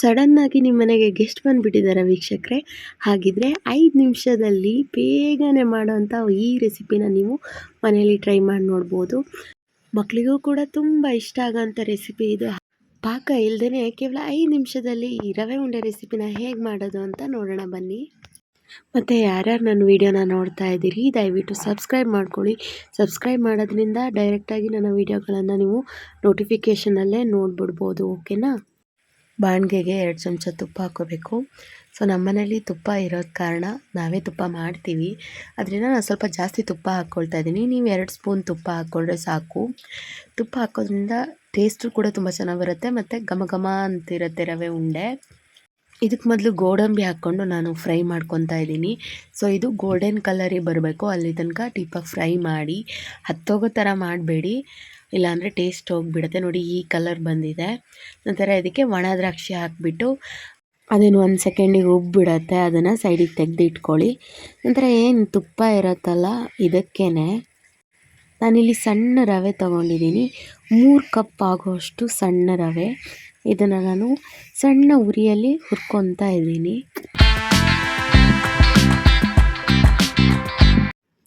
ಸಡನ್ನಾಗಿ ನಿಮ್ಮ ಮನೆಗೆ ಗೆಸ್ಟ್ ಬಂದುಬಿಟ್ಟಿದ್ದಾರೆ ವೀಕ್ಷಕರೇ. ಹಾಗಿದ್ರೆ ಐದು ನಿಮಿಷದಲ್ಲಿ ಬೇಗನೆ ಮಾಡೋವಂಥ ಈ ರೆಸಿಪಿನ ನೀವು ಮನೆಯಲ್ಲಿ ಟ್ರೈ ಮಾಡಿ ನೋಡ್ಬೋದು. ಮಕ್ಕಳಿಗೂ ಕೂಡ ತುಂಬ ಇಷ್ಟ ಆಗೋಂಥ ರೆಸಿಪಿ ಇದು. ಪಾಕ ಇಲ್ಲದೇ ಕೇವಲ ಐದು ನಿಮಿಷದಲ್ಲಿ ಈ ರವೆ ಉಂಡೆ ರೆಸಿಪಿನ ಹೇಗೆ ಮಾಡೋದು ಅಂತ ನೋಡೋಣ ಬನ್ನಿ. ಮತ್ತು ಯಾರ್ಯಾರು ನನ್ನ ವೀಡಿಯೋನ ನೋಡ್ತಾ ಇದ್ದೀರಿ, ದಯವಿಟ್ಟು ಸಬ್ಸ್ಕ್ರೈಬ್ ಮಾಡ್ಕೊಳ್ಳಿ. ಸಬ್ಸ್ಕ್ರೈಬ್ ಮಾಡೋದ್ರಿಂದ ಡೈರೆಕ್ಟಾಗಿ ನನ್ನ ವೀಡಿಯೋಗಳನ್ನು ನೀವು ನೋಟಿಫಿಕೇಷನಲ್ಲೇ ನೋಡ್ಬಿಡ್ಬೋದು ಓಕೆನಾ ಬಾಣಗೆಗೆ ಎರಡು ಚಮಚ ತುಪ್ಪ ಹಾಕೋಬೇಕು ಸೊ, ನಮ್ಮನೇಲಿ ತುಪ್ಪ ಇರೋದ ಕಾರಣ ನಾವೇ ತುಪ್ಪ ಮಾಡ್ತೀವಿ. ಅದರಿಂದ ನಾನು ಸ್ವಲ್ಪ ಜಾಸ್ತಿ ತುಪ್ಪ ಹಾಕ್ಕೊಳ್ತಾ ಇದ್ದೀನಿ. ನೀವು ಎರಡು ಸ್ಪೂನ್ ತುಪ್ಪ ಹಾಕ್ಕೊಂಡ್ರೆ ಸಾಕು. ತುಪ್ಪ ಹಾಕೋದ್ರಿಂದ ಟೇಸ್ಟು ಕೂಡ ತುಂಬ ಚೆನ್ನಾಗಿ ಬರುತ್ತೆ. ಮತ್ತು ಘಮ ಘಮ ಅಂತಿರುತ್ತೆ ರವೆ ಉಂಡೆ. ಇದಕ್ಕೆ ಮೊದಲು ಗೋಡಂಬಿ ಹಾಕ್ಕೊಂಡು ನಾನು ಫ್ರೈ ಮಾಡ್ಕೊತಾ ಇದ್ದೀನಿ. ಸೊ, ಇದು ಗೋಲ್ಡನ್ ಕಲರಿಗೆ ಬರಬೇಕು. ಅಲ್ಲಿ ತನಕ ಟೀಪಾಗಿ ಫ್ರೈ ಮಾಡಿ, ಹತ್ತೋಗೋ ಥರ ಮಾಡಬೇಡಿ. ಇಲ್ಲಾಂದರೆ ಟೇಸ್ಟ್ ಹೋಗಿಬಿಡುತ್ತೆ. ನೋಡಿ ಈ ಕಲರ್ ಬಂದಿದೆ. ನಂತರ ಇದಕ್ಕೆ ಒಣ ದ್ರಾಕ್ಷಿ ಹಾಕಿಬಿಟ್ಟು ಅದೇನು ಒಂದು ಸೆಕೆಂಡಿಗೆ ಉಬ್ಬಿಡತ್ತೆ ಅದನ್ನು ಸೈಡಿಗೆ ತೆಗೆದಿಟ್ಕೊಳ್ಳಿ. ನಂತರ ಏನು ತುಪ್ಪ ಇರುತ್ತಲ್ಲ ಇದಕ್ಕೇ ನಾನಿಲ್ಲಿ ಸಣ್ಣ ರವೆ ತೊಗೊಂಡಿದ್ದೀನಿ. ಮೂರು ಕಪ್ ಆಗೋಷ್ಟು ಸಣ್ಣ ರವೆ. ಇದನ್ನು ನಾನು ಸಣ್ಣ ಉರಿಯಲ್ಲಿ ಹುರ್ಕೊತಾ ಇದ್ದೀನಿ.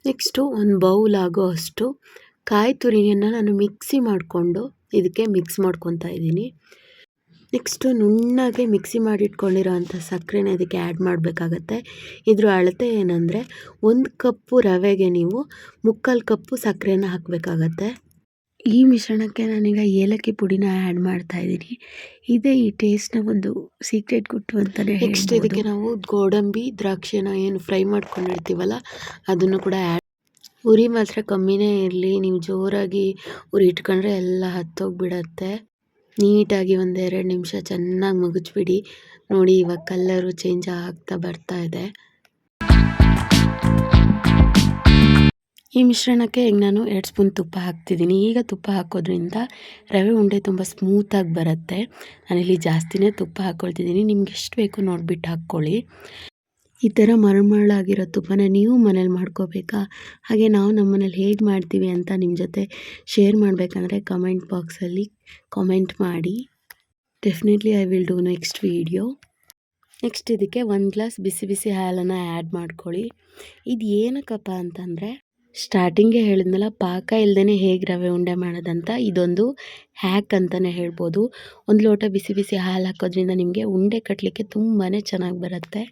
ನೆಕ್ಸ್ಟು ಒಂದು ಬೌಲ್ ಆಗೋ ಅಷ್ಟು ಕಾಯಿ ತುರಿಯನ್ನು ನಾನು ಮಿಕ್ಸಿ ಮಾಡಿಕೊಂಡು ಇದಕ್ಕೆ ಮಿಕ್ಸ್ ಮಾಡ್ಕೊತಾ ಇದ್ದೀನಿ. ನೆಕ್ಸ್ಟು ನುಣ್ಣಗೆ ಮಿಕ್ಸಿ ಮಾಡಿಟ್ಕೊಂಡಿರೋ ಅಂಥ ಸಕ್ಕರೆನ ಇದಕ್ಕೆ ಆ್ಯಡ್ ಮಾಡಬೇಕಾಗತ್ತೆ. ಇದ್ರ ಅಳತೆ ಏನಂದರೆ ಒಂದು ಕಪ್ಪು ರವೆಗೆ ನೀವು ಮುಕ್ಕಾಲು ಕಪ್ಪು ಸಕ್ಕರೆನ ಹಾಕಬೇಕಾಗತ್ತೆ. ಈ ಮಿಶ್ರಣಕ್ಕೆ ನಾನೀಗ ಏಲಕ್ಕಿ ಪುಡಿನ ಆ್ಯಡ್ ಮಾಡ್ತಾ ಇದ್ದೀನಿ. ಇದೇ ಈ ಟೇಸ್ಟ್ನ ಒಂದು ಸೀಕ್ರೆಟ್ ಗುಟ್ಟು ಅಂತಲೇ ನೆಕ್ಸ್ಟ್ ಇದಕ್ಕೆ ನಾವು ಗೋಡಂಬಿ, ದ್ರಾಕ್ಷಿನ ಏನು ಫ್ರೈ ಮಾಡ್ಕೊಂಡಿರ್ತೀವಲ್ಲ, ಅದನ್ನು ಕೂಡ ಆ್ಯಡ್ ಉರಿ ಮಾತ್ರ ಕಮ್ಮಿನೇ ಇರಲಿ, ನೀವು ಜೋರಾಗಿ ಉರಿ ಇಟ್ಕೊಂಡ್ರೆ ಎಲ್ಲ ಹತ್ತೋಗಿಬಿಡತ್ತೆ. ನೀಟಾಗಿ ಒಂದೆರಡು ನಿಮಿಷ ಚೆನ್ನಾಗಿ ಮುಗಿಸ್ಬಿಡಿ ನೋಡಿ, ಇವಾಗ ಕಲ್ಲರು ಚೇಂಜ್ ಆಗ್ತಾ ಬರ್ತಾ ಇದೆ. ಈ ಮಿಶ್ರಣಕ್ಕೆ ಈಗ ನಾನು ಎರಡು ಸ್ಪೂನ್ ತುಪ್ಪ ಹಾಕ್ತಿದ್ದೀನಿ. ಈಗ ತುಪ್ಪ ಹಾಕೋದ್ರಿಂದ ರವೆ ಉಂಡೆ ತುಂಬ ಸ್ಮೂತಾಗಿ ಬರುತ್ತೆ. ನಾನಿಲ್ಲಿ ಜಾಸ್ತಿನೇ ತುಪ್ಪ ಹಾಕ್ಕೊಳ್ತಿದ್ದೀನಿ ನಿಮ್ಗೆ ಎಷ್ಟು ಬೇಕು ನೋಡಿಬಿಟ್ಟು ಹಾಕ್ಕೊಳ್ಳಿ. ಈ ಥರ ಮರಮರಳಾಗಿರೋ ತುಪ್ಪನ ನೀವು ಮನೇಲಿ ಮಾಡ್ಕೋಬೇಕಾ? ಹಾಗೆ ನಾವು ನಮ್ಮ ಮನೇಲಿ ಹೇಗೆ ಮಾಡ್ತೀವಿ ಅಂತ ನಿಮ್ಮ ಜೊತೆ ಶೇರ್ ಮಾಡಬೇಕಂದ್ರೆ ಕಮೆಂಟ್ ಬಾಕ್ಸಲ್ಲಿ ಕಮೆಂಟ್ ಮಾಡಿ. Definitely I will do next video next ಇದಕ್ಕೆ ಒಂದು ಗ್ಲಾಸ್ ಬಿಸಿ ಬಿಸಿ ಹಾಲನ್ನು ಆ್ಯಡ್ ಮಾಡ್ಕೊಳ್ಳಿ. ಇದು ಏನಕ್ಕಪ್ಪ ಅಂತಂದರೆ ಸ್ಟಾರ್ಟಿಂಗೇ ಹೇಳಿದ್ನಲ್ಲ, ಪಾಕ ಇಲ್ಲದೇ ಹೇಗೆ ರವೆ ಉಂಡೆ ಮಾಡೋದಂತ ಇದೊಂದು ಹ್ಯಾಕ್ ಅಂತಲೇ ಹೇಳ್ಬೋದು. ಒಂದು ಲೋಟ ಬಿಸಿ ಬಿಸಿ ಹಾಲು ಹಾಕೋದ್ರಿಂದ ನಿಮಗೆ ಉಂಡೆ ಕಟ್ಟಲಿಕ್ಕೆ ತುಂಬಾ ಚೆನ್ನಾಗಿ ಬರುತ್ತೆ.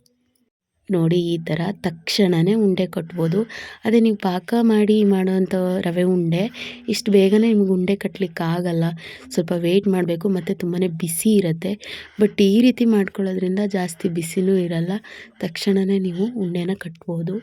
ನೋಡಿ ಈ ಥರ ತಕ್ಷಣವೇ ಉಂಡೆ ಕಟ್ಬೋದು. ಅದೇ ನೀವು ಪಾಕ ಮಾಡಿ ಮಾಡೋವಂಥ ರವೆ ಉಂಡೆ, ಇಷ್ಟು ಬೇಗನೆ ನಿಮ್ಗೆ ಉಂಡೆ ಕಟ್ಟಲಿಕ್ಕೆ ಆಗಲ್ಲ. ಸ್ವಲ್ಪ ವೆಯ್ಟ್ ಮಾಡಬೇಕು, ಮತ್ತು ತುಂಬಾ ಬಿಸಿ ಇರುತ್ತೆ. ಬಟ್ ಈ ರೀತಿ ಮಾಡ್ಕೊಳ್ಳೋದ್ರಿಂದ ಜಾಸ್ತಿ ಬಿಸಿನೂ ಇರಲ್ಲ. ತಕ್ಷಣವೇ ನೀವು ಉಂಡೆನ ಕಟ್ಬೋದು.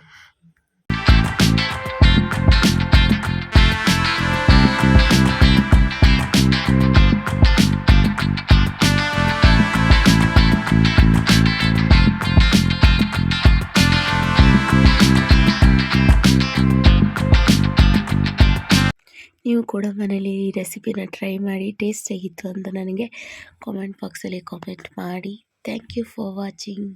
ನೀವು ಕೂಡ ಮನೇಲಿ ಈ ರೆಸಿಪಿನ ಟ್ರೈ ಮಾಡಿ ಟೇಸ್ಟ್ ಹೇಗಿತ್ತು ಅಂತ ನನಗೆ ಕಾಮೆಂಟ್ ಬಾಕ್ಸಲ್ಲಿ ಕಾಮೆಂಟ್ ಮಾಡಿ. Thank you for watching